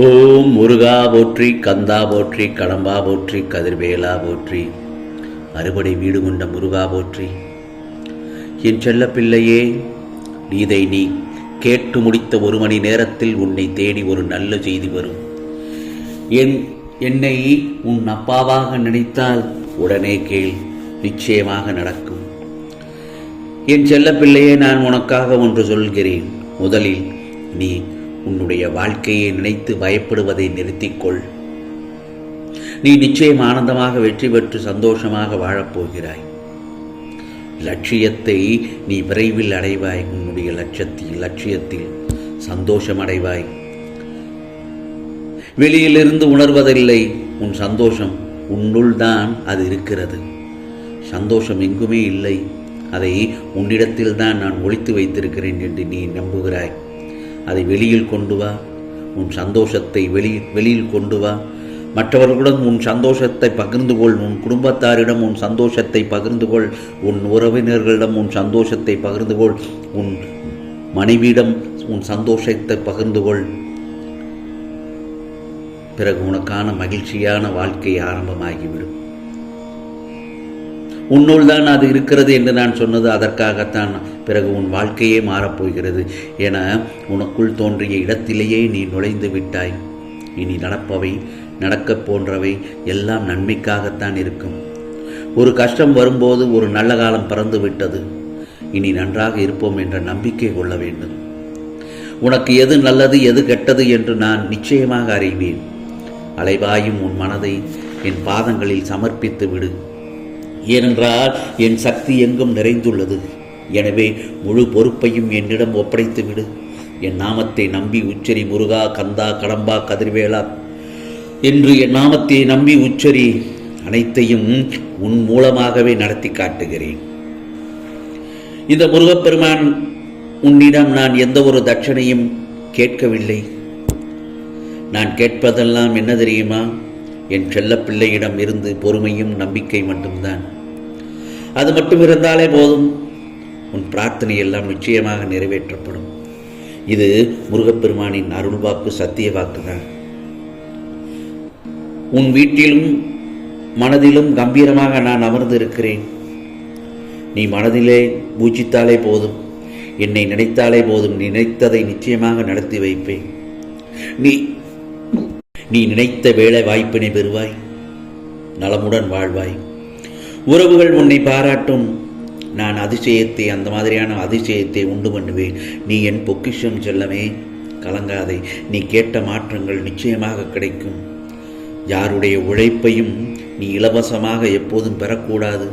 ஓம் முருகா போற்றி கந்தா போற்றி கடம்பா போற்றி கதிர்வேலா போற்றி. அறுபடை வீடு கொண்ட முருகா போற்றி. என் செல்ல பிள்ளையே நீதை நீ கேட்டு முடித்த ஒரு மணி நேரத்தில் உன்னை தேடி ஒரு நல்ல செய்தி வரும். என் என்னை உன் அப்பாவாக நினைத்தால் உடனே கேள் நிச்சயமாக நடக்கும். என் செல்ல பிள்ளையே நான் உனக்காக ஒன்று சொல்கிறேன். முதலில் நீ உன்னுடைய வாழ்க்கையை நினைத்து பயப்படுவதை நிறுத்திக்கொள். நீ நிச்சயம் ஆனந்தமாக வெற்றி பெற்று சந்தோஷமாக வாழப்போகிறாய். லட்சியத்தை நீ விரைவில் அடைவாய். உன்னுடைய லட்சத்தில் லட்சியத்தில் சந்தோஷம் அடைவாய். வெளியிலிருந்து உணர்வதில்லை. உன் சந்தோஷம் உன்னுள் தான் அது இருக்கிறது. சந்தோஷம் எங்குமே இல்லை. அதை உன்னிடத்தில் தான் நான் ஒழித்து வைத்திருக்கிறேன் என்று நீ நம்புகிறாய். அதை வெளியில் கொண்டு வா. உன் சந்தோஷத்தை வெளி வெளியில் கொண்டு வா. மற்றவர்களுடன் உன் சந்தோஷத்தை பகிர்ந்து கொள். உன் குடும்பத்தாரிடம் உன் சந்தோஷத்தை பகிர்ந்து கொள். உன் உறவினர்களிடம் உன் சந்தோஷத்தை பகிர்ந்து கொள். உன் மனைவியிடம் உன் சந்தோஷத்தை பகிர்ந்து கொள். பிறகு உனக்கான மகிழ்ச்சியான வாழ்க்கை ஆரம்பமாகிவிடும். உன்னுள் தான் அது இருக்கிறது என்று நான் சொன்னது அதற்காகத்தான் பிறகு உன் வாழ்க்கையே மாறப்போகிறது என உனக்குள் தோன்றிய இடத்திலேயே நீ நுழைந்து விட்டாய். இனி நடப்பவை நடக்கப் போன்றவை எல்லாம் நன்மைக்காகத்தான் இருக்கும். ஒரு கஷ்டம் வரும்போது ஒரு நல்ல காலம் பறந்து விட்டது. இனி நன்றாக இருப்போம் என்ற நம்பிக்கை கொள்ள வேண்டும். உனக்கு எது நல்லது எது கெட்டது என்று நான் நிச்சயமாக அறிவேன். அலைவாயும் உன் மனதை என் பாதங்களில் சமர்ப்பித்து விடு. ஏனென்றால் என் சக்தி எங்கும் நிறைந்துள்ளது. எனவே முழு பொறுப்பையும் என்னிடம் ஒப்படைத்து விடு. என் நாமத்தை நம்பி உச்சரி முருகா கந்தா கடம்பா கதிர்வேலா. என்று என் நாமத்தை நம்பி உச்சரி அனைத்தையும் உன் மூலமாகவே நடத்தி காட்டுகிறேன். இந்த முருகப்பெருமான் உன்னிடம் நான் எந்த ஒரு தட்சணையும் கேட்கவில்லை. நான் கேட்பதெல்லாம் என்ன தெரியுமா? என் செல்லப்பிள்ளையிடம் இருந்து பொறுமையும் நம்பிக்கை மட்டும்தான். அது மட்டும் இருந்தாலே போதும். உன் பிரார்த்தனை எல்லாம் நிச்சயமாக நிறைவேற்றப்படும். இது முருகப்பெருமானின் அருள் வாக்கு சத்திய வாக்குதான். உன் வீட்டிலும் மனதிலும் கம்பீரமாக நான் அமர்ந்து இருக்கிறேன் நீ மனதிலே பூஜித்தாலே போதும். என்னை நினைத்தாலே போதும். நினைத்ததை நிச்சயமாக நடத்தி வைப்பேன். நீ நீ நினைத்த வேலை வாய்ப்பினை பெறுவாய். நலமுடன் வாழ்வாய். உறவுகள் உன்னை பாராட்டும். நான் அதிசயத்தை அந்த மாதிரியான அதிசயத்தை உண்டு பண்ணுவேன். நீ என் பொக்கிஷம் செல்லமே கலங்காதே. நீ கேட்ட மாற்றங்கள் நிச்சயமாக கிடைக்கும். யாருடைய உழைப்பையும் நீ இலவசமாக எப்போதும் பெறக்கூடாது.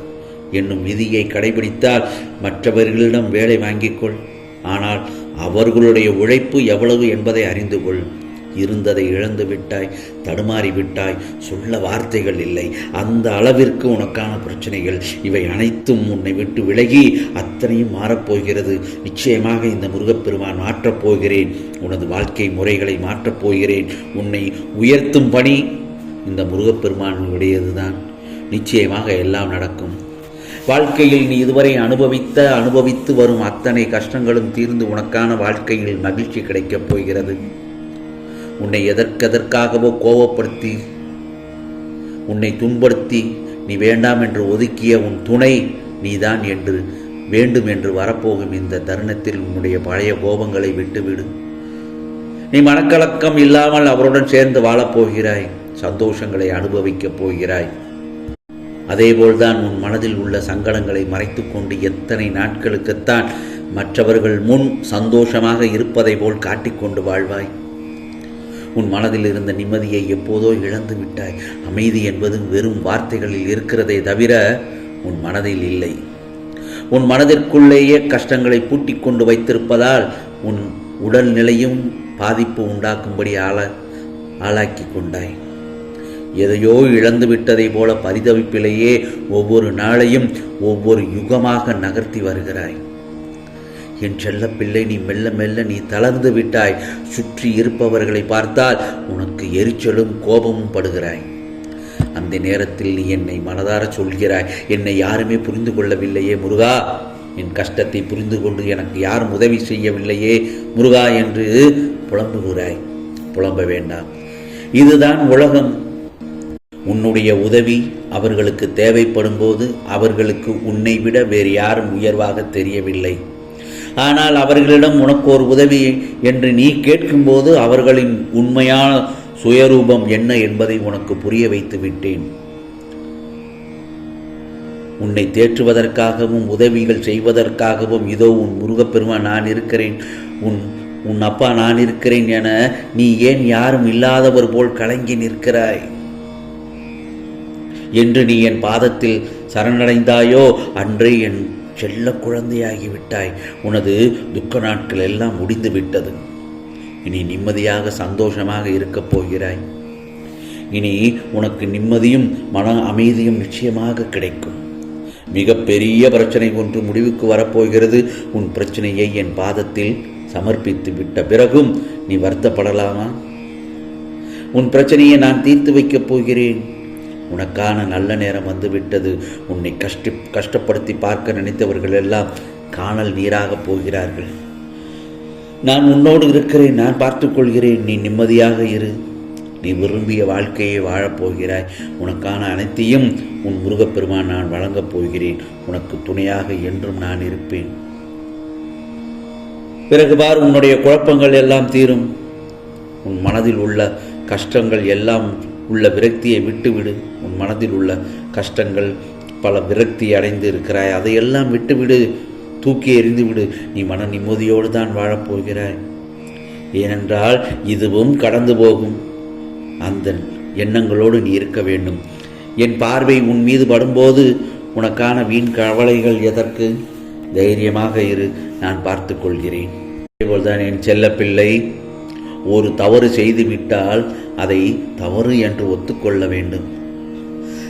என்னும் விதியை கடைபிடித்தால் மற்றவர்களிடம் வேலை வாங்கிக்கொள் ஆனால் அவர்களுடைய உழைப்பு எவ்வளவு என்பதை அறிந்து கொள். இருந்ததை இழந்து விட்டாய் தடுமாறி விட்டாய் சொல்ல வார்த்தைகள் இல்லை. அந்த அளவிற்கு உனக்கான பிரச்சனைகள் இவை அனைத்தும் உன்னை விட்டு விலகி அத்தனையும் மாறப்போகிறது. நிச்சயமாக இந்த முருகப்பெருமான் மாற்றப் போகிறேன். உனது வாழ்க்கை முறைகளை மாற்றப் போகிறேன். உன்னை உயர்த்தும் பணி இந்த முருகப்பெருமானுடையதுதான். நிச்சயமாக எல்லாம் நடக்கும். வாழ்க்கையில் நீ இதுவரை அனுபவித்த அனுபவித்து வரும் அத்தனை கஷ்டங்களும் தீர்ந்து உனக்கான வாழ்க்கையில் மகிழ்ச்சி கிடைக்கப் போகிறது. உன்னை எதற்கெதற்காகவோ கோபப்படுத்தி உன்னை துன்படுத்தி நீ வேண்டாம் என்று ஒதுக்கிய உன் துணை நீதான் என்று வேண்டும் என்று வரப்போகும் இந்த தருணத்தில் உன்னுடைய பழைய கோபங்களை விட்டுவிடு. நீ மனக்கலக்கம் இல்லாமல் அவருடன் சேர்ந்து வாழப்போகிறாய் சந்தோஷங்களை அனுபவிக்கப் போகிறாய். அதேபோல்தான் உன் மனதில் உள்ள சங்கடங்களை மறைத்துக்கொண்டு எத்தனை நாட்களுக்குத்தான் மற்றவர்கள் முன் சந்தோஷமாக இருப்பதை போல் காட்டிக்கொண்டு வாழ்வாய். உன் மனதில் இருந்த நிம்மதியை எப்போதோ இழந்து விட்டாய். அமைதி என்பது வெறும் வார்த்தைகளில் இருக்கிறதே தவிர உன் மனதில் இல்லை. உன் மனதிற்குள்ளேயே கஷ்டங்களை பூட்டி கொண்டு வைத்திருப்பதால் உன் உடல் நிலையும் பாதிப்பு உண்டாக்கும்படி ஆள ஆளாக்கி கொண்டாய். எதையோ இழந்து விட்டதை போல பரிதவிப்பிலேயே ஒவ்வொரு நாளையும் ஒவ்வொரு யுகமாக நகர்த்தி வருகிறாய். என் செல்ல பிள்ளை நீ மெல்ல மெல்ல நீ தளர்ந்து விட்டாய். சுற்றி இருப்பவர்களை பார்த்தால் உனக்கு எரிச்சலும் கோபமும் படுகிறாய். அந்த நேரத்தில் நீ என்னை மனதார சொல்கிறாய். என்னை யாருமே புரிந்து கொள்ளவில்லையே முருகா. என் கஷ்டத்தை புரிந்து கொண்டு எனக்கு யாரும் உதவி செய்யவில்லையே முருகா என்று புலம்புகிறாய். புலம்ப வேண்டாம். இதுதான் உலகம். உன்னுடைய உதவி அவர்களுக்கு தேவைப்படும் போது அவர்களுக்கு உன்னை விட வேறு யாரும் உயர்வாக தெரியவில்லை. ஆனால் அவர்களிடம் உனக்கு ஒரு உதவி என்று நீ கேட்கும்போது அவர்களின் உண்மையான சுயரூபம் என்ன என்பதை உனக்கு புரிய வைத்து விட்டேன். உன்னை தேற்றுவதற்காகவும் உதவிகள் செய்வதற்காகவும் இதோ உன் முருகப்பெருமான் நான் இருக்கிறேன். உன் உன் அப்பா நான் இருக்கிறேன் என நீ ஏன் யாரும் இல்லாதவர் போல் கலங்கி நிற்கிறாய்? என்று நீ என் பாதத்தில் சரணடைந்தாயோ? அன்றே என் செல்ல குழந்தையாகிவிட்டாய். உனது துக்க நாட்கள் எல்லாம் முடிந்து விட்டது இனி நிம்மதியாக சந்தோஷமாக இருக்கப் போகிறாய். இனி உனக்கு நிம்மதியும் மன அமைதியும் நிச்சயமாக கிடைக்கும். மிகப்பெரிய பிரச்சனை ஒன்று முடிவுக்கு வரப்போகிறது. உன் பிரச்சனையை என் பாதத்தில் சமர்ப்பித்து விட்ட பிறகும் நீ வருத்தப்படலாமா? உன் பிரச்சனையை நான் தீர்த்து வைக்கப் போகிறேன். உனக்கான நல்ல நேரம் வந்துவிட்டது. உன்னை கஷ்ட கஷ்டப்படுத்தி பார்க்க நினைத்தவர்கள் எல்லாம் காணல் நீராகப் போகிறார்கள். நான் உன்னோடு இருக்கிறேன் நான் பார்த்துக்கொள்கிறேன் நீ நிம்மதியாக இரு. நீ விரும்பிய வாழ்க்கையை வாழப்போகிறாய் உனக்கான அனைத்தையும் உன் முருகப்பெருமான் நான் வழங்கப் போகிறேன். உனக்கு துணையாக என்றும் நான் இருப்பேன். பிறகு பார் உன்னுடைய குழப்பங்கள் எல்லாம் தீரும். உன் மனதில் உள்ள கஷ்டங்கள் எல்லாம் உள்ள விரக்தியை விட்டுவிடு. உன் மனதில் உள்ள கஷ்டங்கள் பல விரக்தி அடைந்து இருக்கிறாய். அதையெல்லாம் விட்டுவிடு. தூக்கி எறிந்து விடு நீ மன நிம்மதியோடு தான் வாழப்போகிறாய் ஏனென்றால் இதுவும் கடந்து போகும். அந்த எண்ணங்களோடு நீ இருக்க வேண்டும். என் பார்வை உன் மீது படும்போது உனக்கான வீண் கவலைகள் எதற்கு? தைரியமாக இரு. நான் பார்த்து கொள்கிறேன். அதேபோல்தான் என் செல்லப்பிள்ளை. ஒரு தவறு செய்துவிட்டால் அதை தவறு என்று ஒத்துக்கொள்ள வேண்டும்.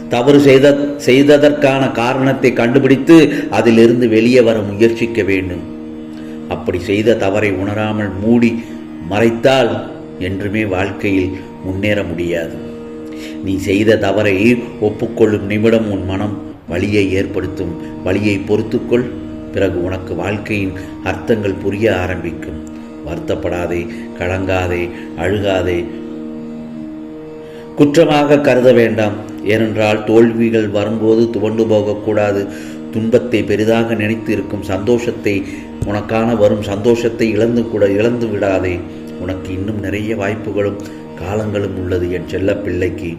தவறு செய்த செய்ததற்கான காரணத்தை கண்டுபிடித்து அதிலிருந்து வெளியே வர முயற்சிக்க வேண்டும். அப்படி செய்த தவறை உணராமல் மூடி மறைத்தால் என்றுமே வாழ்க்கையில் முன்னேற முடியாது. நீ செய்த தவறை ஒப்புக்கொள்ளும் நிமிடம் உன் மனம் வழியை ஏற்படுத்தும். வழியை பொறுத்துக்கொள். பிறகு உனக்கு வாழ்க்கையின் அர்த்தங்கள் புரிய ஆரம்பிக்கும். வருத்தப்படாதே கலங்காதே அழுகாதே. குற்றமாக கருத வேண்டாம். ஏனென்றால் தோல்விகள் வரும்போது துவண்டு போகக்கூடாது. துன்பத்தை பெரிதாக நினைத்து இருக்கும் சந்தோஷத்தை உனக்கான வரும் சந்தோஷத்தை இழந்து கூட இழந்து விடாதே. உனக்கு இன்னும் நிறைய வாய்ப்புகளும் காலங்களும் உள்ளது என் செல்ல பிள்ளைக்கு.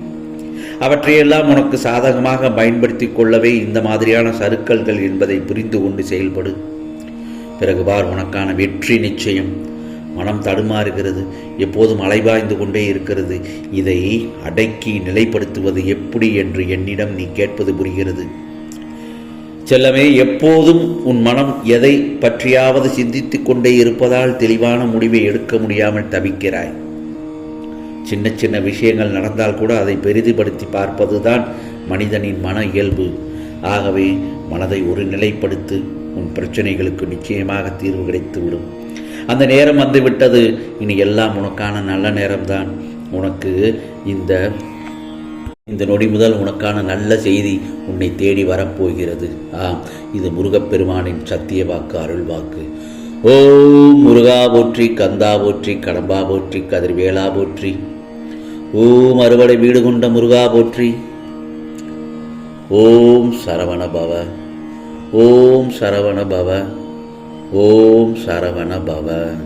அவற்றையெல்லாம் உனக்கு சாதகமாக பயன்படுத்தி கொள்ளவே இந்த மாதிரியான சருக்கல்கள் என்பதை புரிந்து கொண்டு செயல்படு. பிறகு பார் உனக்கான வெற்றி நிச்சயம். மனம் தடுமாறுகிறது. எப்போதும் அலைபாய்ந்து கொண்டே இருக்கிறது. இதை அடக்கி நிலைப்படுத்துவது எப்படி என்று என்னிடம் நீ கேட்பது புரிகிறது. செல்லமே எப்போதும் உன் மனம் எதை பற்றியாவது சிந்தித்துக் கொண்டே இருப்பதால் தெளிவான முடிவை எடுக்க முடியாமல் தவிக்கிறாய். சின்ன சின்ன விஷயங்கள் நடந்தால் கூட அதை பெரிதுபடுத்தி பார்ப்பதுதான் மனிதனின் மன இயல்பு. ஆகவே மனதை ஒரு நிலைப்படுத்து உன் பிரச்சனைகளுக்கு நிச்சயமாக தீர்வு கிடைத்துவிடும். அந்த நேரம் வந்துவிட்டது இனி எல்லாம் உனக்கான நல்ல நேரம்தான். உனக்கு இந்த இந்த நொடி முதல் உனக்கான நல்ல செய்தி உன்னை தேடி வரப்போகிறது. ஆம் இது முருகப்பெருமானின் சத்திய வாக்கு அருள் வாக்கு. ஓம் முருகா போற்றி கந்தா போற்றி கடம்பா போற்றி கதிர்வேலா போற்றி. ஓம் அறுவடை வீடு கொண்ட முருகா போற்றி. ஓம் சரவண பவ. ஓம் சரவண பவ. ஓம் சரவண பவன்